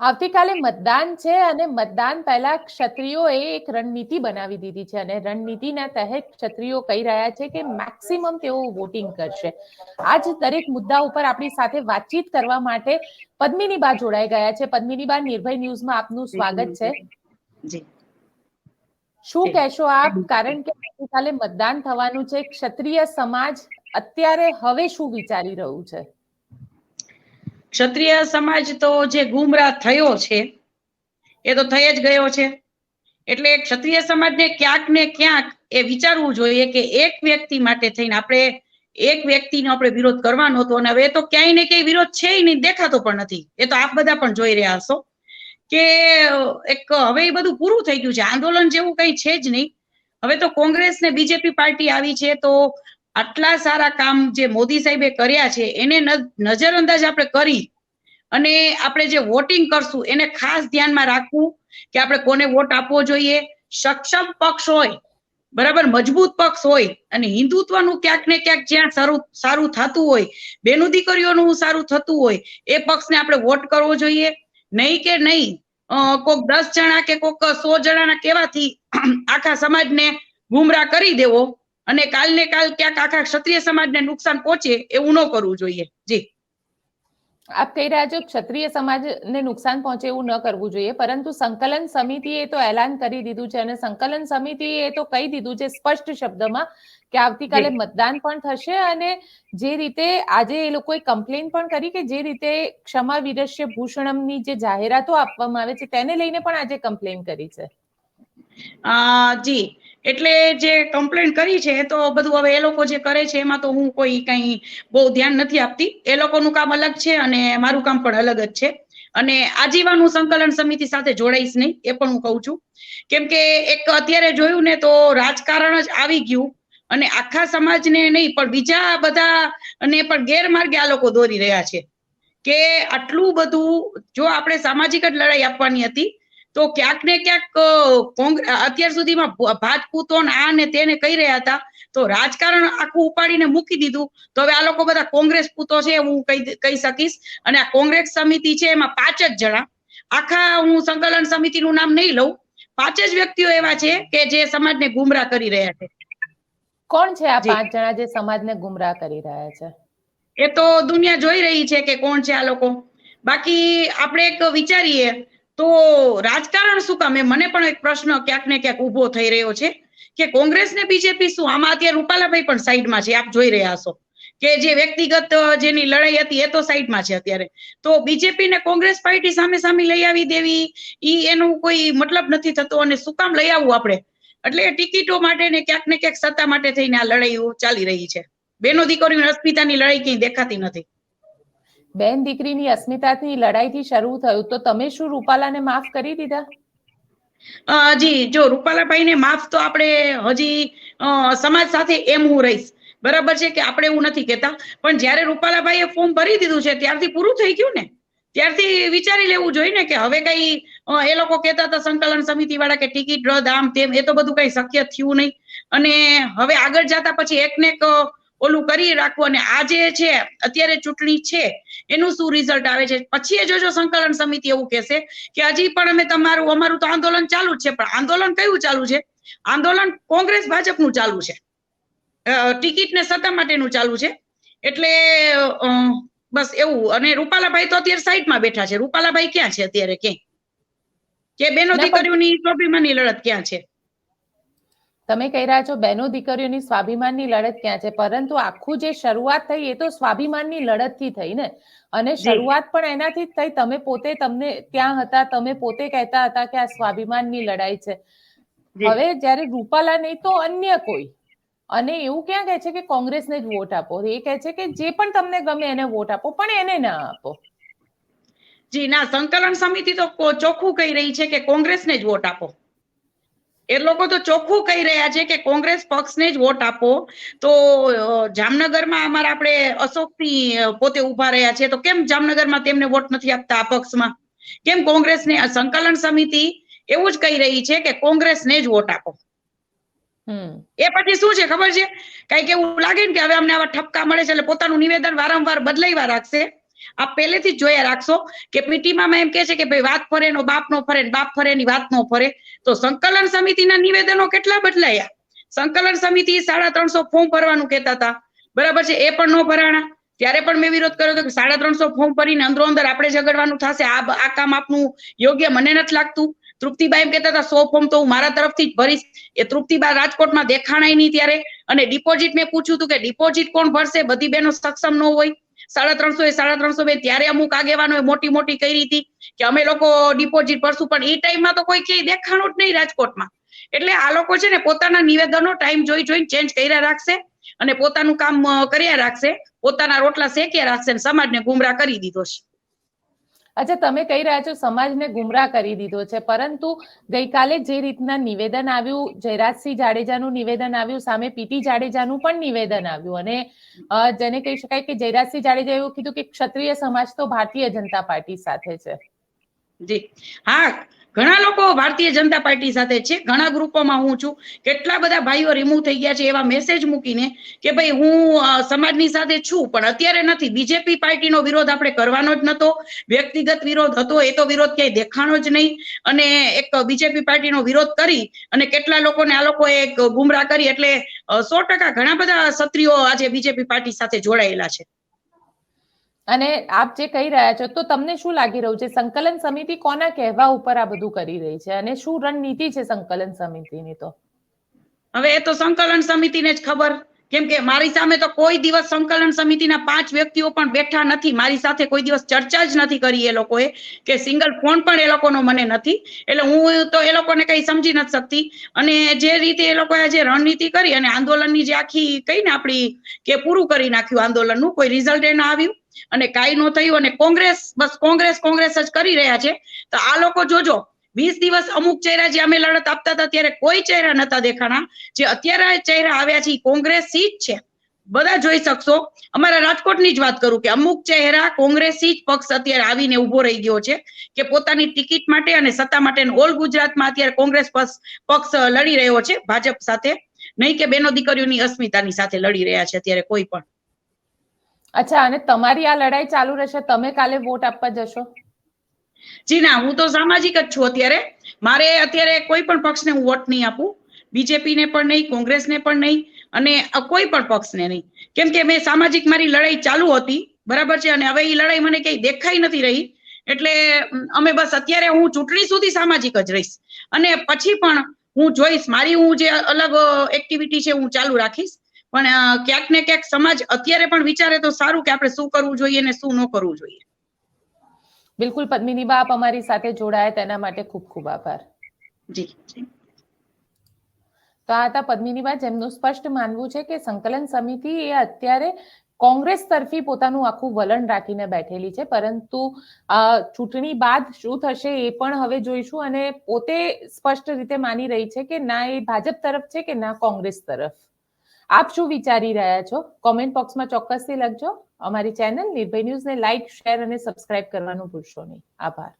આવતીકાલે મતદાન છે અને મતદાન પહેલા ક્ષત્રિયોએ એક રણનીતિ બનાવી દીધી છે અને રણનીતિના તહેત ક્ષત્રિયો કહી રહ્યા છે કે મેક્સિમમ તેઓ વોટિંગ કરશે. આજ દરેક મુદ્દા ઉપર આપણી સાથે વાતચીત કરવા માટે પદ્મિની બા જોડાઈ ગયા છે. પદ્મિની બા નિર્ભય ન્યૂઝમાં આપનું સ્વાગત છે. શું કહેશો આપ? કારણ કે આવતીકાલે મતદાન થવાનું છે. ક્ષત્રિય સમાજ અત્યારે હવે શું વિચારી રહ્યું છે? ક્ષત્રિય સમાજ તો જે ગુમરાહ થયો છે, એ તો થઈ જ ગયો છે. એટલે ક્ષત્રિય સમાજને ક્યાંક ને ક્યાંક એ વિચારવું જોઈએ કે એક વ્યક્તિ માટે થઈને આપણે એક વ્યક્તિનો આપણે વિરોધ કરવાનો હતો અને હવે એ તો ક્યાંય ને ક્યાંય વિરોધ છે નહીં, દેખાતો પણ નથી. એ તો આપ બધા પણ જોઈ રહ્યા હશો કે એક હવે એ બધું પૂરું થઈ ગયું છે. આંદોલન જેવું કઈ છે જ નહીં. હવે તો કોંગ્રેસ ને બીજેપી પાર્ટી આવી છે તો આટલા સારા કામ જે મોદી સાહેબે કર્યા છે, એને નજરઅંદાજ આપણે કરી અને આપણે જે વોટિંગ કરશું, એને ખાસ ધ્યાનમાં રાખવું કે આપણે કોને વોટ આપવો જોઈએ. સક્ષમ પક્ષ હોય, બરાબર, મજબૂત પક્ષ હોય અને હિન્દુત્વનું ક્યાંક ને ક્યાંક જ્યાં સારું સારું થતું હોય, બેનું દીકરીઓનું સારું થતું હોય, એ પક્ષને આપણે વોટ કરવો જોઈએ. નહીં કે નહીં કોક દસ જણા કે કોક સો જણાના કેવાથી આખા સમાજને ગુમરાહ કરી દેવો. અને કાલ ને કાલ ક્યાંક આખા ક્ષત્રિય સમાજને નુકસાન પહોંચે એવું ન કરવું જોઈએ. જી. આપ કહી રહ્યા છો ક્ષત્રિય સમાજને નુકસાન પહોંચે એવું ન કરવું જોઈએ પરંતુ સંકલન સમિતિએ તો એલાન કરી દીધું છે અને સંકલન સમિતિએ તો કહી દીધું છે સ્પષ્ટ શબ્દમાં કે આવતીકાલે મતદાન પણ થશે અને જે રીતે આજે એ લોકોએ કમ્પ્લેન પણ કરી કે જે રીતે ક્ષમા વિરસ્ય ભૂષણમની જે જાહેરાતો આપવામાં આવે છે તેને લઈને પણ આજે કમ્પ્લેન કરી છે. જી. એટલે જે કમ્પ્લેન કરી છે, તો બધું હવે એ લોકો જે કરે છે, એમાં તો હું કોઈ કઈ બહુ ધ્યાન નથી આપતી. એ લોકોનું કામ અલગ છે અને મારું કામ પણ અલગ જ છે. અને આજીવન સંકલન સમિતિ સાથે જોડાઈશ નહીં, એ પણ હું કહું છું. કેમ કે એક અત્યારે જોયું ને તો રાજકારણ જ આવી ગયું. અને આખા સમાજને નહીં, પણ બીજા બધા અને પણ ગેરમાર્ગે આ લોકો દોરી રહ્યા છે. કે આટલું બધું, જો આપણે સામાજિક જ લડાઈ આપવાની હતી તો ક્યાંક ને ક્યાંક કોંગ્રેસ કોંગ્ર- અત્યાર સુધીમાં ભાજપૂતો ને આ ને તેને કહી રહ્યા હતા. તો રાજકારણ આખું ઉપાડીને મૂકી દીધું. તો હવે આ લોકો બધા કોંગ્રેસ પૂતો છે હું કહી કહી શકીશ. અને આ કોંગ્રેસ સમિતિ છે એમાં પાંચ જ જણા. આખા હું સંકલન સમિતિનું નામ નહીં લઉં. પાંચ જ વ્યક્તિઓ એવા છે કે જે સમાજને ગુમરાહ કરી રહ્યા છે. કોણ છે આ પાંચ જણા જે સમાજને ગુમરાહ કરી રહ્યા છે? એ તો દુનિયા જોઈ રહી છે કે કોણ છે આ લોકો. બાકી આપણે એક વિચારીએ. તો રાજકારણ શું કામ? મને પણ એક પ્રશ્ન ક્યાંક ને ક્યાંક ઊભો થઈ રહ્યો છે કે કોંગ્રેસ ને બીજેપી શું? આમાં અત્યારે રૂપાલાભાઈ પણ સાઈડમાં છે, આપ જોઈ રહ્યા છો. કે જે વ્યક્તિગત જેની લડાઈ હતી એ તો સાઈડમાં છે અત્યારે. તો બીજેપી ને કોંગ્રેસ પાર્ટી સામે સામે લઈ આવી દેવી, ઈ એનું કોઈ મતલબ નથી થતો અને શું કામ લઈ આવવું આપણે? એટલે ટિકિટો માટે ને ક્યાંક ને ક્યાંક સત્તા માટે થઈને આ લડાઈઓ ચાલી રહી છે. બેનો દીકરીઓની અસ્મિતાની લડાઈ ક્યાંય દેખાતી નથી. બેન દીકરીની અસ્મિતાની લડાઈથી શરૂ થયું, તો તમે શું રૂપાલાને માફ કરી દીધા? જી, જો રૂપાલાભાઈને માફ તો આપણે હજી સમાજ સાથે એમ હું રહીશ. બરાબર છે કે આપણે એવું નથી કહેતા, પણ જ્યારે રૂપાલાભાઈએ ફોર્મ ભરી દીધું છે, ત્યારથી પૂરું થઈ ગયું ને? ત્યારથી વિચારી લેવું જોઈએ ને કે હવે કઈ એ લોકો કહેતા હતા સંકલન સમિતિ વાળા કે ટિકિટ, રદ, આમ, તેમ, એ તો બધું કઈ શક્ય થયું નહીં. અને હવે આગળ જતા પછી એક ને એક ઓલું કરી રાખવું અને આ જે છે અત્યારે ચૂંટણી છે એનું શું રિઝલ્ટ આવે છે? પછી એ જોજો સંકલન સમિતિ એવું કહેશે કે હજી પણ અમે તમારું અમારું તો આંદોલન ચાલુ જ છે પણ આંદોલન કયું ચાલુ છે? આંદોલન કોંગ્રેસ ભાજપનું ચાલુ છે. ટિકિટ ને સત્તા માટેનું ચાલુ છે. એટલે બસ એવું. અને રૂપાલાભાઈ તો અત્યારે સાઈડમાં બેઠા છે. રૂપાલાભાઈ ક્યાં છે અત્યારે ક્યાંય? કે બેનો દીકરીઓની સ્વાભિમાનની લડત ક્યાં છે? તમે કહી રહ્યા છો બહેનો દીકરીઓની સ્વાભિમાનની લડત ક્યાં છે? પરંતુ આખું જે શરૂઆત થઈ એ તો સ્વાભિમાનની લડતથી થઈ ને. અને શરૂઆત પણ એનાથી જ થઈ. તમે પોતે તમને ત્યાં હતા તમે પોતે કહેતા હતા કે આ સ્વાભિમાનની લડાઈ છે. હવે જ્યારે રૂપાલા નહીં તો અન્ય કોઈ. અને એવું ક્યાં કહે છે કે કોંગ્રેસને જ વોટ આપો? એ કહે છે કે જે પણ તમને ગમે એને વોટ આપો પણ એને ના આપો. જી ના સંકલન સમિતિ તો ચોખ્ખું કહી રહી છે કે કોંગ્રેસને જ વોટ આપો. એ લોકો તો ચોખ્ખું કહી રહ્યા છે કે કોંગ્રેસ પક્ષને જ વોટ આપો. તો જામનગરમાં અમારા આપણે અશોકથી અ, પોતે ઊભા રહ્યા છે તો કેમ જામનગરમાં તેમને વોટ નથી આપતા આ પક્ષમાં? કેમ કોંગ્રેસને આ સંકલન સમિતિ એવું જ કહી રહી છે કે કોંગ્રેસને જ વોટ આપો? એ પછી શું છે ખબર છે? કંઈક એવું લાગે ને કે હવે અમને આવા ઠપકા મળે છે એટલે પોતાનું નિવેદન વારંવાર બદલાવ્યા રાખશે. આપ પહેલેથી જ જોયા રાખશો કે પીટીમાં એમ કે છે કે ભાઈ વાત ફરે નો બાપ નો ફરે બાપ ફરે ની વાત નો ફરે. તો સંકલન સમિતિના નિવેદનો કેટલા બદલાયા? સંકલન સમિતિ સાડા ત્રણસો ફોર્મ ભરવાનું કહેતા હતા. બરાબર છે? એ પણ ન ભરાણા. ત્યારે પણ મેં વિરોધ કર્યો હતો કે સાડા ત્રણસો ફોર્મ ભરીને અંદરો અંદર આપણે ઝઘડવાનું થશે. આ આ કામ આપનું યોગ્ય મને નથી લાગતું. તૃપ્તિબા એમ કહેતા હતા, સો ફોર્મ તો હું મારા તરફથી જ ભરીશ. એ તૃપ્તિબા રાજકોટમાં દેખાણાય નહીં ત્યારે. અને ડિપોઝિટ મેં પૂછ્યું હતું કે ડિપોઝિટ કોણ ભરશે? બધી બહેનો સક્ષમ ન હોય. સાડા ત્રણસો સાડા ત્રણસો બે ત્યારે અમુક આગેવાનો મોટી મોટી કરી હતી કે અમે લોકો ડિપોઝિટ ભરશું, પણ એ ટાઈમમાં તો કોઈ ક્યાંય દેખાણું જ નહીં રાજકોટમાં. એટલે આ લોકો છે ને પોતાના નિવેદનો ટાઈમ જોઈ જોઈને ચેન્જ કર્યા રાખશે અને પોતાનું કામ કર્યા રાખશે, પોતાના રોટલા શેક્યા રાખશે અને સમાજને ગુમરાહ કરી દીધો છે. અચ્છા, તમે કહી રહ્યા છો સમાજને ગુમરાહ કરી દીધો છે, પરંતુ ગઈકાલે જે રીતના નિવેદન આવ્યું, જયરાજસિંહ જાડેજાનું નિવેદન આવ્યું, સામે પીટી જાડેજાનું પણ નિવેદન આવ્યું. અને જેને કહી શકાય કે જયરાજસિંહ જાડેજા એવું કીધું કે ક્ષત્રિય સમાજ તો ભારતીય જનતા પાર્ટી સાથે છે. જી. હા ઘણા લોકો ભારતીય જનતા પાર્ટી સાથે છે. ઘણા ગ્રુપોમાં હું છું. કેટલા બધા ભાઈઓ રિમૂવ થઈ ગયા છે એવા મેસેજ મૂકીને કે ભાઈ હું સમાજની સાથે છું, પણ અત્યારે નથી. બીજેપી પાર્ટીનો વિરોધ આપણે કરવાનો જ નતો. વ્યક્તિગત વિરોધ હતો, એ તો વિરોધ ક્યાંય દેખાણો જ નહીં. અને એક બીજેપી પાર્ટીનો વિરોધ કરી અને કેટલા લોકોને આ લોકોએ ગુમરાહ કરી એટલે સો ટકા ઘણા બધા ક્ષત્રિયો આજે બીજેપી પાર્ટી સાથે જોડાયેલા છે. અને આપ જે કહી રહ્યા છો, તો તમને શું લાગી રહ્યું છે? સંકલન સમિતિ કોના કહેવા ઉપર આ બધું કરી રહી છે? અને શું રણનીતિ છે સંકલન સમિતિની તો? હવે એ તો સંકલન સમિતિને જ ખબર. કેમ કે મારી સામે તો કોઈ દિવસ સંકલન સમિતિના પાંચ વ્યક્તિઓ પણ બેઠા નથી. મારી સાથે કોઈ દિવસ ચર્ચા જ નથી કરી એ લોકોએ કે સિંગલ ફોન પણ એ લોકોનો મને નથી. એટલે હું તો એ લોકોને કઈ સમજી નથી શકતી. અને જે રીતે એ લોકોએ જે રણનીતિ કરી અને આંદોલનની જે આખી કઈ ને આપણી કે પૂરું કરી નાખ્યું આંદોલનનું, કોઈ રિઝલ્ટ ન આવ્યું? અને કાંઈ ન થયું અને કોંગ્રેસ, બસ કોંગ્રેસ કોંગ્રેસ જ કરી રહ્યા છે. તો આ લોકો જોજો, વીસ દિવસ અમુક ચહેરા જે અમે લડત આપતા હતા, ત્યારે કોઈ ચહેરા નતા દેખાણા. જે અત્યારે ચહેરા આવ્યા છે કોંગ્રેસી જ છે. બધા જોઈ શકશો. અમારા રાજકોટની જ વાત કરું કે અમુક ચહેરા કોંગ્રેસી જ પક્ષ અત્યારે આવીને ઊભો રહી ગયો છે કે પોતાની ટિકિટ માટે અને સત્તા માટે ઓલ ગુજરાતમાં અત્યારે કોંગ્રેસ પક્ષ લડી રહ્યો છે, ભાજપ સાથે. નહીં કે બેનો દીકરીઓની અસ્મિતાની સાથે લડી રહ્યા છે અત્યારે કોઈ પણ. અચ્છા, અને તમારી આ લડાઈ ચાલુ રહેશે, તમે કાલે વોટ આપવા જશો? જી ના, હું તો સામાજિક જ છું અત્યારે. મારે અત્યારે કોઈ પણ પક્ષને હું વોટ નહીં આપું. બીજેપી ને પણ નહીં, કોંગ્રેસને પણ નહીં, અને કોઈ પણ પક્ષને નહીં. કેમ કે મેં સામાજિક મારી લડાઈ ચાલુ હતી, બરાબર છે? અને હવે એ લડાઈ મને ક્યાંય દેખાઈ નથી રહી. એટલે, અમે બસ અત્યારે હું ચૂંટણી સુધી સામાજિક જ રહીશ. અને પછી પણ હું જોઈશ. મારી હું જે અલગ એક્ટિવિટી છે, હું ચાલુ રાખીશ. પણ ક્યાંક ને ક્યાંક સમાજ અત્યારે પણ વિચારે તો સારું કે આપણે શું કરવું જોઈએ ને શું ન કરવું જોઈએ. બિલકુલ પદ્મિની બાપ અમારી સાથે જોડાયા તેના માટે ખૂબ ખૂબ આભાર. જી તો આ હતા પદ્મિની બા જેમનું સ્પષ્ટ માનવું છે કે સંકલન સમિતિ એ અત્યારે કોંગ્રેસ તરફી પોતાનું આખું વલણ રાખીને બેઠેલી છે પરંતુ ચૂંટણી બાદ શું થશે એ પણ હવે જોઈશું અને પોતે સ્પષ્ટ રીતે માની રહી છે કે ના એ ભાજપ તરફ છે કે ના કોંગ્રેસ તરફ. આપ શું વિચારી રહ્યા છો? કોમેન્ટ બોક્સમાં ચોક્કસથી લખજો. અમારી ચેનલ નિર્ભય ન્યૂઝને લાઇક શેર અને સબસ્ક્રાઇબ કરવાનું ભૂલશો નહીં. આભાર.